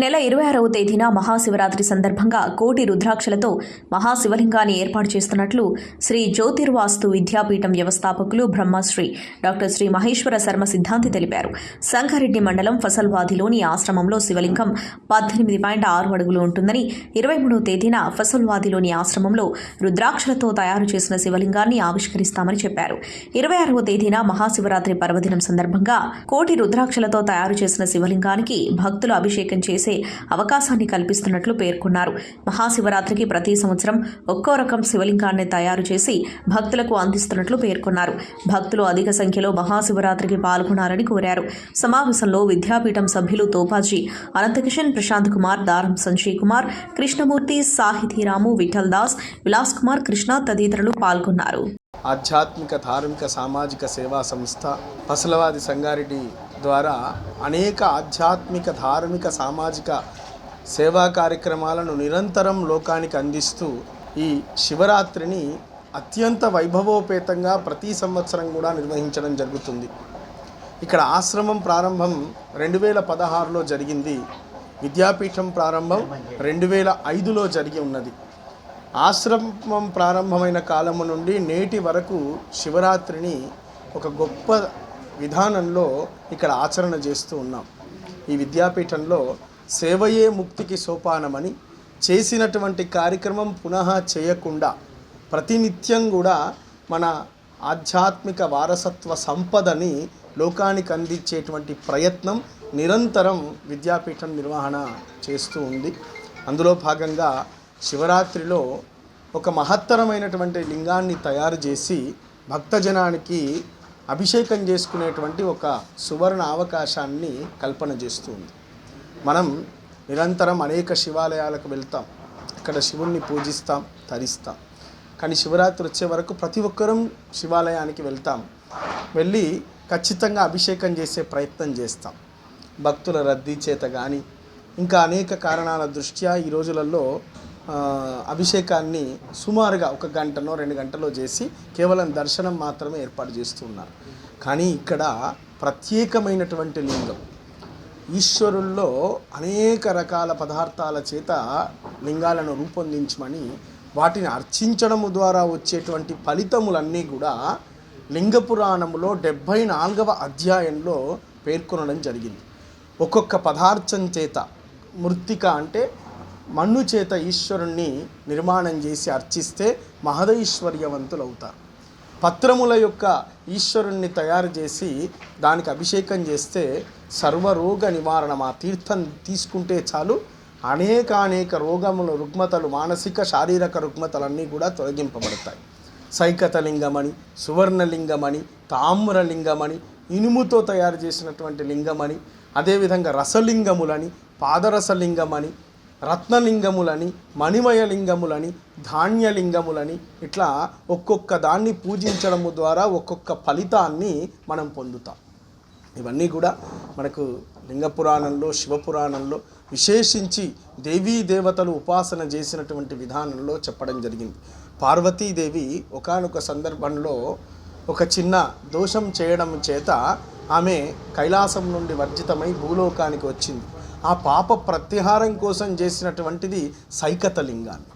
నెల ఇరవై ఆరవ తేదీన మహాశివరాత్రి సందర్భంగా కోటి రుద్రాక్షలతో మహాశివలింగాన్ని ఏర్పాటు చేస్తున్నట్లు శ్రీ జ్యోతిర్వాస్తు విద్యాపీఠం వ్యవస్థాపకులు బ్రహ్మశ్రీ డాక్టర్ శ్రీ మహేశ్వర శర్మ సిద్ధాంతి తెలిపారు. సంగారెడ్డి మండలం ఫసల్వాదిలోని ఆశ్రమంలో శివలింగం పద్దెనిమిది పాయింట్ ఆరు అడుగులు ఉంటుందని ఇరవై మూడవ తేదీన ఫసల్వాదిలోని ఆశ్రమంలో రుద్రాక్షలతో తయారు చేసిన శివలింగాన్ని ఆవిష్కరిస్తామని చెప్పారు. ఇరవై ఆరవ తేదీన మహాశివరాత్రి పర్వదినం సందర్భంగా కోటి రుద్రాక్షలతో తయారు చేసిన శివలింగానికి భక్తులు అభిషేకం చేసి అవకాశాన్ని కల్పిస్తున్నట్లు పేర్కొన్నారు. మహాశివరాత్రికి ప్రతి సంవత్సరం ఒక్కో రకం శివలింగాన్ని తయారు చేసి భక్తులకు అందిస్తున్నట్లు పేర్కొన్నారు. భక్తులు అధిక సంఖ్యలో మహాశివరాత్రికి పాల్గొనాలని కోరారు. సమావేశంలో విద్యాపీఠం సభ్యులు తోపాజీ అనంతకిషన్ ప్రశాంత్ కుమార్ దారం సంజయ్ కుమార్ కృష్ణమూర్తి సాహితీరాము విఠల్ దాస్ విలాస్ కుమార్ కృష్ణ తదితరులు పాల్గొన్నారు. ఆధ్యాత్మిక ధార్మిక సామాజిక సేవా సంస్థ పసలవాది సంగారెడ్డి ద్వారా అనేక ఆధ్యాత్మిక ధార్మిక సామాజిక సేవా కార్యక్రమాలను నిరంతరం లోకానికి అందిస్తూ ఈ శివరాత్రిని అత్యంత వైభవోపేతంగా ప్రతి సంవత్సరం కూడా నిర్వహించడం జరుగుతుంది. ఇక్కడ ఆశ్రమం ప్రారంభం రెండు వేల పదహారులో జరిగింది. విద్యాపీఠం ప్రారంభం రెండు వేల ఐదులో జరిగి ఉన్నది. ఆశ్రమం ప్రారంభమైన కాలము నుండి నేటి వరకు శివరాత్రిని ఒక గొప్ప విధానంలో ఇక్కడ ఆచరణ చేస్తూ ఉన్నాం. ఈ విద్యాపీఠంలో సేవయే ముక్తికి సోపానమని చేసినటువంటి కార్యక్రమం పునః చేయకుండా ప్రతినిత్యం కూడా మన ఆధ్యాత్మిక వారసత్వ సంపదని లోకానికి అందించేటువంటి ప్రయత్నం నిరంతరం విద్యాపీఠం నిర్వహణ చేస్తూ ఉంది. అందులో భాగంగా శివరాత్రిలో ఒక మహత్తరమైనటువంటి లింగాన్ని తయారు చేసి భక్తజనానికి అభిషేకం చేసుకునేటువంటి ఒక సువర్ణ అవకాశాన్ని కల్పన చేస్తుంది. మనం నిరంతరం అనేక శివాలయాలకు వెళ్తాం. అక్కడ శివుణ్ణి పూజిస్తాం తరిస్తాం. కానీ శివరాత్రి వచ్చే వరకు ప్రతి ఒక్కరం శివాలయానికి వెళ్తాం. వెళ్ళి ఖచ్చితంగా అభిషేకం చేసే ప్రయత్నం చేస్తాం. భక్తుల రద్దీ చేత కానీ ఇంకా అనేక కారణాల దృష్ట్యా ఈ రోజులలో అభిషేకాన్ని సుమారుగా ఒక గంటనో రెండు గంటలో చేసి కేవలం దర్శనం మాత్రమే ఏర్పాటు చేస్తున్నారు కానీ ఇక్కడ ప్రత్యేకమైనటువంటి లింగం. ఈశ్వరుల్లో అనేక రకాల పదార్థాల చేత లింగాలను రూపొందించమని వాటిని అర్చించడము ద్వారా వచ్చేటువంటి ఫలితములన్నీ కూడా లింగ పురాణములో డెబ్భై నాలుగవ అధ్యాయంలో పేర్కొనడం జరిగింది. ఒక్కొక్క పదార్థం చేత మృత్తిక అంటే మన్ను చేత ఈశ్వరుణ్ణి నిర్మాణం చేసి అర్చిస్తే మహదైశ్వర్యవంతులు అవుతారు పత్రముల యొక్క ఈశ్వరుణ్ణి తయారు చేసి దానికి అభిషేకం చేస్తే సర్వరోగ నివారణ ఆ తీర్థం తీసుకుంటే చాలు. అనేక అనేక రోగములు రుగ్మతలు మానసిక శారీరక రుగ్మతలన్నీ కూడా తొలగింపబడతాయి. సైకతలింగమని సువర్ణలింగమని తామ్రలింగమని ఇనుముతో తయారు చేసినటువంటి లింగమని అదేవిధంగా రసలింగములని పాదరసలింగమని రత్నలింగములని మణిమయ లింగములని ధాన్యలింగములని ఇట్లా ఒక్కొక్క దాన్ని పూజించడము ద్వారా ఒక్కొక్క ఫలితాన్ని మనం పొందుతాం. ఇవన్నీ కూడా మనకు లింగపురాణంలో శివపురాణంలో విశేషించి దేవీ దేవతలు ఉపాసన చేసినటువంటి విధానంలో చెప్పడం జరిగింది. పార్వతీదేవి ఒకానొక సందర్భంలో ఒక చిన్న దోషం చేయడం చేత ఆమె కైలాసం నుండి వర్జితమై భూలోకానికి వచ్చింది. ఆ పాప ప్రత్యహారం కోసం చేసినటువంటిది సైకతలింగాన్ని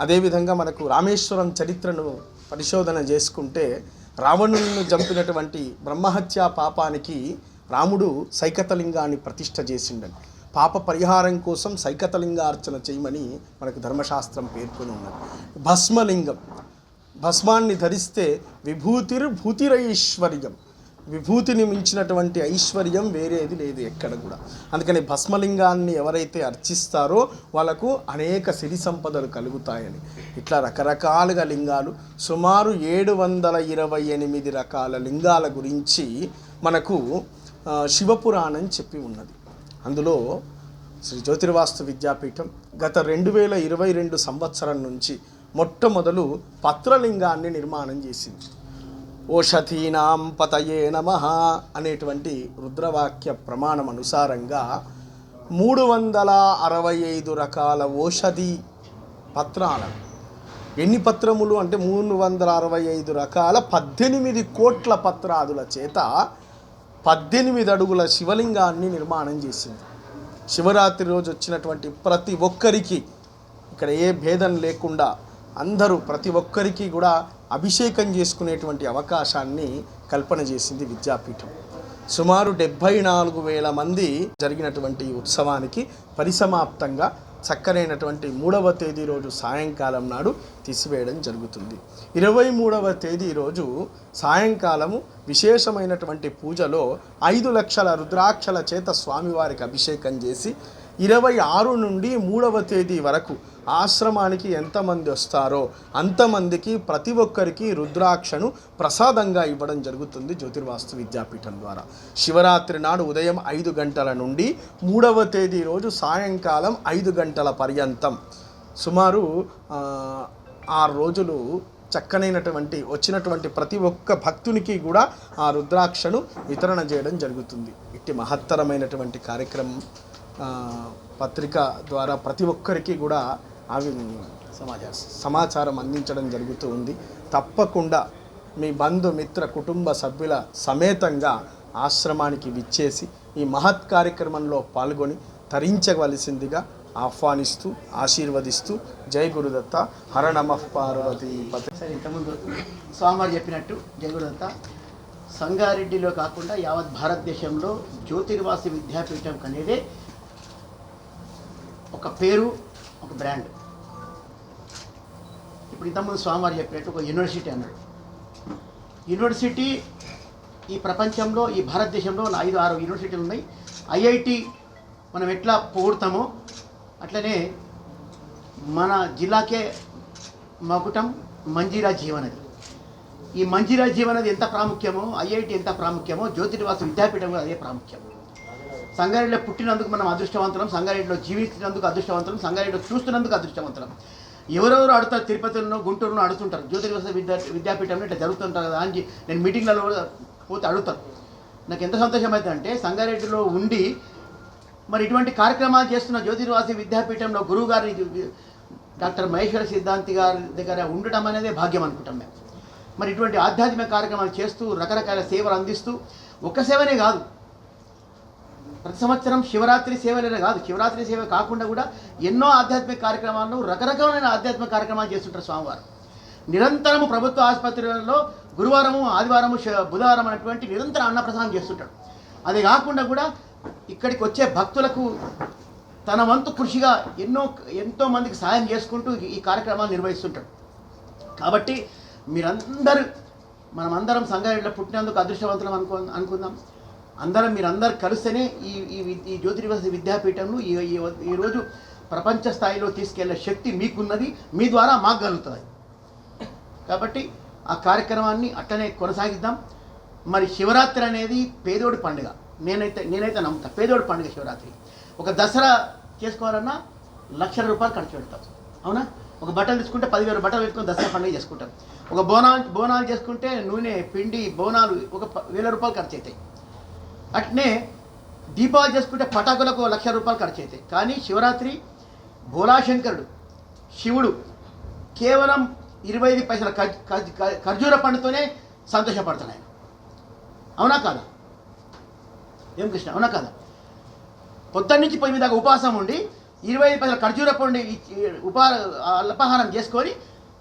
అదేవిధంగా మనకు రామేశ్వరం చరిత్రను పరిశోధన చేసుకుంటే రావణులను చంపినటువంటి బ్రహ్మహత్యా పాపానికి రాముడు సైకతలింగాన్ని ప్రతిష్ఠ చేసిండని పాప పరిహారం కోసం సైకతలింగార్చన చేయమని మనకు ధర్మశాస్త్రం పేర్కొని ఉన్నది. భస్మలింగం భస్మాన్ని ధరిస్తే విభూతిర్ భూతిరైశ్వర్యం విభూతిని మించినటువంటి ఐశ్వర్యం వేరేది లేదు ఎక్కడ కూడా. అందుకని భస్మలింగాన్ని ఎవరైతే అర్చిస్తారో వాళ్ళకు అనేక సిరి సంపదలు కలుగుతాయని. ఇట్లా రకరకాలుగా లింగాలు సుమారు ఏడు వందల ఇరవై ఎనిమిది రకాల లింగాల గురించి మనకు శివపురాణం చెప్పి ఉన్నది. అందులో శ్రీ జ్యోతిర్వాస్తు విద్యాపీఠం గత రెండు వేల ఇరవై రెండు సంవత్సరం నుంచి మొట్టమొదలు పత్రలింగాన్ని నిర్మాణం చేసింది. ఓషధీనాం పతయే నమ అనేటువంటి రుద్రవాక్య ప్రమాణం అనుసారంగా మూడు వందల అరవై ఐదు రకాల ఓషధి పత్రాలను ఎన్ని పత్రములు అంటే మూడు వందల అరవై ఐదు రకాల పద్దెనిమిది కోట్ల పత్రాదుల చేత పద్దెనిమిది అడుగుల శివలింగాన్ని నిర్మాణం చేసింది. శివరాత్రి రోజు వచ్చినటువంటి ప్రతి ఒక్కరికి ఇక్కడ ఏ భేదం లేకుండా అందరూ ప్రతి ఒక్కరికి కూడా అభిషేకం చేసుకునేటువంటి అవకాశాన్ని కల్పన చేసింది విద్యాపీఠం. సుమారు డెబ్భై నాలుగు వేల మంది జరిగినటువంటి ఈ ఉత్సవానికి పరిసమాప్తంగా చక్కనైనటువంటి మూడవ తేదీ రోజు సాయంకాలం నాడు తీసివేయడం జరుగుతుంది. ఇరవై మూడవ తేదీ రోజు సాయంకాలము విశేషమైనటువంటి పూజలో ఐదు లక్షల రుద్రాక్షల చేత స్వామివారికి అభిషేకం చేసి ఇరవై ఆరు నుండి మూడవ తేదీ వరకు ఆశ్రమానికి ఎంతమంది వస్తారో అంతమందికి ప్రతి ఒక్కరికి రుద్రాక్షను ప్రసాదంగా ఇవ్వడం జరుగుతుంది జ్యోతిర్వాస్తు విద్యాపీఠం ద్వారా. శివరాత్రి నాడు ఉదయం ఐదు గంటల నుండి మూడవ తేదీ రోజు సాయంకాలం ఐదు గంటల పర్యంతం. సుమారు ఆరు రోజులు చక్కనైనటువంటి వచ్చినటువంటి ప్రతి ఒక్క భక్తునికి కూడా ఆ రుద్రాక్షను వితరణ చేయడం జరుగుతుంది. ఇట్టి మహత్తరమైనటువంటి కార్యక్రమం పత్రిక ద్వారా ప్రతి ఒక్కరికి కూడా అవి సమాచారం. సమాచారం అందించడం జరుగుతూ ఉంది. తప్పకుండా మీ బంధు మిత్ర కుటుంబ సభ్యుల సమేతంగా ఆశ్రమానికి విచ్చేసి ఈ మహత్ కార్యక్రమంలో పాల్గొని తరించవలసిందిగా ఆహ్వానిస్తూ ఆశీర్వదిస్తూ జై గురుదత్త హర నమః పార్వతీ సరే ఇంతకుముందు స్వామివారు చెప్పినట్టు జయగుడంత సంగారెడ్డిలో కాకుండా యావత్ భారతదేశంలో జ్యోతిర్వాసి విద్యాపీఠం అనేదే ఒక పేరు ఒక బ్రాండ్. ఇప్పుడు ఇంతకుముందు స్వామివారు చెప్పినట్టు ఒక యూనివర్సిటీ అన్నాడు. యూనివర్సిటీ ఈ ప్రపంచంలో ఈ భారతదేశంలో ఉన్న ఐదు ఆరు యూనివర్సిటీలు ఉన్నాయి. ఐఐటి మనం ఎట్లా పొగుడతామో అట్లనే మన జిల్లాకే మకుటం మంజీరా జీవనది. ఈ మంజీరా జీవనది ఎంత ప్రాముఖ్యమో ఐఐటి ఎంత ప్రాముఖ్యమో జ్యోతిర్వాస విద్యాపీఠం కూడా అదే ప్రాముఖ్యం. సంగారెడ్డిలో పుట్టినందుకు మనం అదృష్టవంతులం సంగారెడ్డిలో జీవించినందుకు అదృష్టవంతులం సంగారెడ్డిలో చూస్తున్నందుకు అదృష్టవంతులం. ఎవరెవరు అడుగుతారు తిరుపతిలో గుంటూరులో అడుగుతుంటారు జ్యోతిర్వాస విద్యా విద్యాపీఠంలో ఇట్లా జరుగుతుంటారు కదా అని నేను మీటింగ్లలో పోతే అడుగుతాను నాకు ఎంత సంతోషం అవుతుందంటే సంగారెడ్డిలో ఉండి మరి ఇటువంటి కార్యక్రమాలు చేస్తున్న జ్యోతిర్వాసి విద్యాపీఠంలో గురువు గారి డాక్టర్ మహేశ్వర సిద్ధాంతి గారి దగ్గర ఉండటం అనేదే భాగ్యం అనుకుంటాం మేము. మరి ఇటువంటి ఆధ్యాత్మిక కార్యక్రమాలు చేస్తూ రకరకాల సేవలు అందిస్తూ ఒక సేవనే కాదు ప్రతి సంవత్సరం శివరాత్రి సేవలనే కాదు శివరాత్రి సేవ కాకుండా కూడా ఎన్నో ఆధ్యాత్మిక కార్యక్రమాలను రకరకాలైన ఆధ్యాత్మిక కార్యక్రమాలు చేస్తుంటారు స్వామివారు. నిరంతరము ప్రభుత్వ ఆసుపత్రులలో గురువారము ఆదివారము బుధవారం అనేటువంటి నిరంతరం అన్నప్రసాదం చేస్తుంటాడు అది కాకుండా కూడా ఇక్కడికి వచ్చే భక్తులకు తన వంతు కృషిగా ఎన్నో ఎంతో మందికి సాయం చేసుకుంటూ ఈ- కార్యక్రమాలు నిర్వహిస్తుంటాడు కాబట్టి మీరందరూ మనమందరం సంగారెడ్డిలో పుట్టినందుకు అదృష్టవంతులం అనుకో అనుకుందాం. అందరం మీరందరు కలిస్తేనే ఈ ఈ ఈ జ్యోతిర్వాస విద్యాపీఠంను ఈ ఈ- ఈరోజు ప్రపంచ స్థాయిలో తీసుకెళ్ళే శక్తి మీకున్నది మీ ద్వారా మాకు కలుగుతుంది కాబట్టి ఆ కార్యక్రమాన్ని అట్లనే కొనసాగిద్దాం. మరి శివరాత్రి అనేది పేదోడి పండుగ. నేనైతే నేనైతే నమ్ముతా పేదోడి పండుగ శివరాత్రి. ఒక దసరా చేసుకోవాలన్నా లక్షల రూపాయలు ఖర్చు పెడతాం. అవునా? ఒక బట్టలు తీసుకుంటే పదివేల బట్టలు పెట్టుకుని దసరా పండుగ చేసుకుంటాం. ఒక బోనాలు బోనాలు చేసుకుంటే నూనె పిండి బోనాలు ఒక వేల రూపాయలు ఖర్చు అవుతాయి అట్నే దీపావళి చేసుకుంటే పటాకులకు లక్ష రూపాయలు ఖర్చు అవుతాయి కానీ శివరాత్రి భోలాశంకరుడు శివుడు కేవలం ఇరవై ఐదు పైసల ఖర్జూర పండుతోనే సంతోషపడతాడు ఆయన. అవునా కాదా? ఏం కృష్ణ అవునా కాదా? పొద్దున్న నుంచి పొయ్యి మీద దాకా ఉపాసం ఉండి ఇరవై ఐదు పైసల ఖర్జూర పండు ఉపా అల్పాహారం చేసుకొని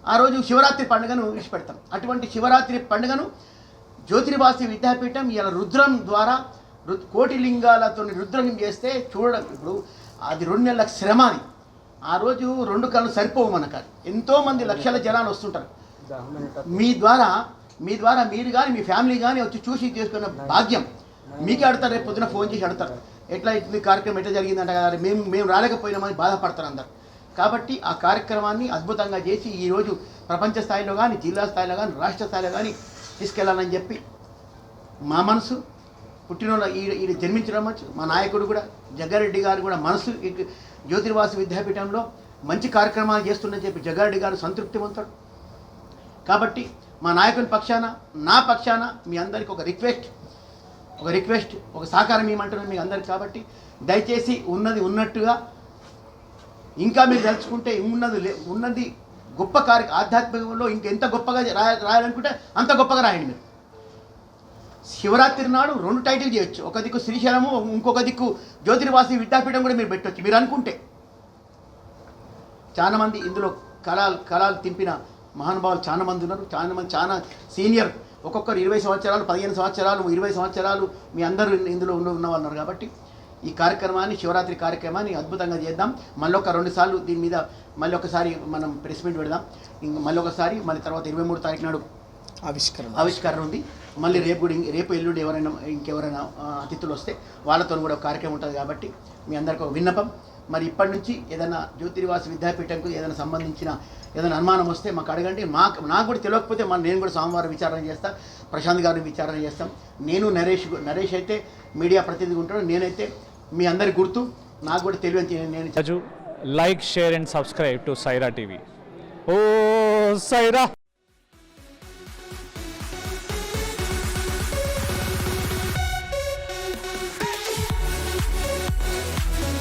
ఆ రోజు శివరాత్రి పండుగను విడిచిపెడతాం. అటువంటి శివరాత్రి పండుగను జ్యోతిర్వాసి విద్యాపీఠం ఇలా రుద్రం ద్వారా రు కోటి లింగాలతో రుద్రం చేస్తే చూడడం ఇప్పుడు అది రెండు నెలల శ్రమ అని ఆ రోజు రెండు కళ్ళు సరిపోవు మనకు ఎంతోమంది లక్షల జనాలు వస్తుంటారు. మీ ద్వారా మీ ద్వారా మీరు కానీ మీ ఫ్యామిలీ కానీ వచ్చి చూసి చేసుకున్న భాగ్యం. మీకే అడతారు రేపు పొద్దున ఫోన్ చేసి అడతారు. ఎట్లా ఇట్లా కార్యక్రమం ఎట్లా జరిగిందంట కదా మేము మేము రాలేకపోయినామని బాధపడతారు అందరు. కాబట్టి ఆ కార్యక్రమాన్ని అద్భుతంగా చేసి ఈరోజు ప్రపంచ స్థాయిలో కానీ జిల్లా స్థాయిలో కానీ రాష్ట్ర స్థాయిలో కానీ తీసుకెళ్ళాలని చెప్పి మా మనసు పుట్టినోళ్ళ ఈ ఈ జన్మించడం మా నాయకుడు కూడా జగ్గారెడ్డి గారు కూడా మనసు జ్యోతిర్వాసు విద్యాపీఠంలో మంచి కార్యక్రమాలు చేస్తుందని చెప్పి జగ్గారెడ్డి గారు సంతృప్తి పొందుతాడు కాబట్టి మా నాయకుని పక్షాన నా పక్షాన మీ అందరికి ఒక రిక్వెస్ట్ ఒక రిక్వెస్ట్ ఒక సహకారం ఇవ్వమంటున్నాను మీ అందరికి కాబట్టి దయచేసి ఉన్నది ఉన్నట్టుగా ఇంకా మీరు తెలుసుకుంటే ఉన్నది లే- ఉన్నది గొప్ప కార్య ఆధ్యాత్మికంలో ఇంకెంత గొప్పగా రాయ రాయాలనుకుంటే అంత గొప్పగా రాయండి మీరు. శివరాత్రి నాడు రెండు టైటిల్ చేయొచ్చు. ఒక దిక్కు శ్రీశైలము ఇంకొక దిక్కు జ్యోతిర్వాసి విద్యాపీఠం కూడా మీరు పెట్టవచ్చు మీరు అనుకుంటే. చాలామంది ఇందులో కళాలు కళాలు తింపిన మహానుభావులు చాలా మంది ఉన్నారు. చాలా మంది చాలా సీనియర్. ఒక్కొక్కరు ఇరవై సంవత్సరాలు పదిహేను సంవత్సరాలు ఇరవై సంవత్సరాలు మీ అందరూ ఇందులో ఉన్న ఉన్నవాళ్ళు ఉన్నారు కాబట్టి ఈ కార్యక్రమాన్ని శివరాత్రి కార్యక్రమాన్ని అద్భుతంగా చేద్దాం. మళ్ళీ ఒక రెండు సార్లు దీని మీద మళ్ళీ ఒకసారి మనం ప్రెస్ మీట్ పెడదాం. ఇంక మళ్ళీ ఒకసారి మళ్ళీ తర్వాత ఇరవై మూడు తారీఖు నాడు ఆవిష్కరణ. ఆవిష్కరణ ఉంది. మళ్ళీ రేపు కూడా రేపు ఎల్లుండి ఎవరైనా ఇంకెవరైనా అతిథులు వస్తే వాళ్ళతో కూడా ఒక కార్యక్రమం ఉంటుంది కాబట్టి మీ అందరికీ ఒక విన్నపం. మరి ఇప్పటి నుంచి ఏదైనా జ్యోతిర్వాస విద్యాపీఠంకు ఏదైనా సంబంధించిన ఏదైనా అనుమానం వస్తే మాకు అడగండి. మాకు నాకు కూడా తెలియకపోతే మన నేను కూడా సోమవారం విచారణ చేస్తా. ప్రశాంత్ గారిని విచారణ చేస్తాం. నేను నరేష్ నరేష్ అయితే మీడియా ప్రతినిధి ఉంటాడు. నేనైతే మీ అందరి గుర్తు నాకు కూడా తెలియని నేను like share and subscribe to Saira TV oh Sye Raa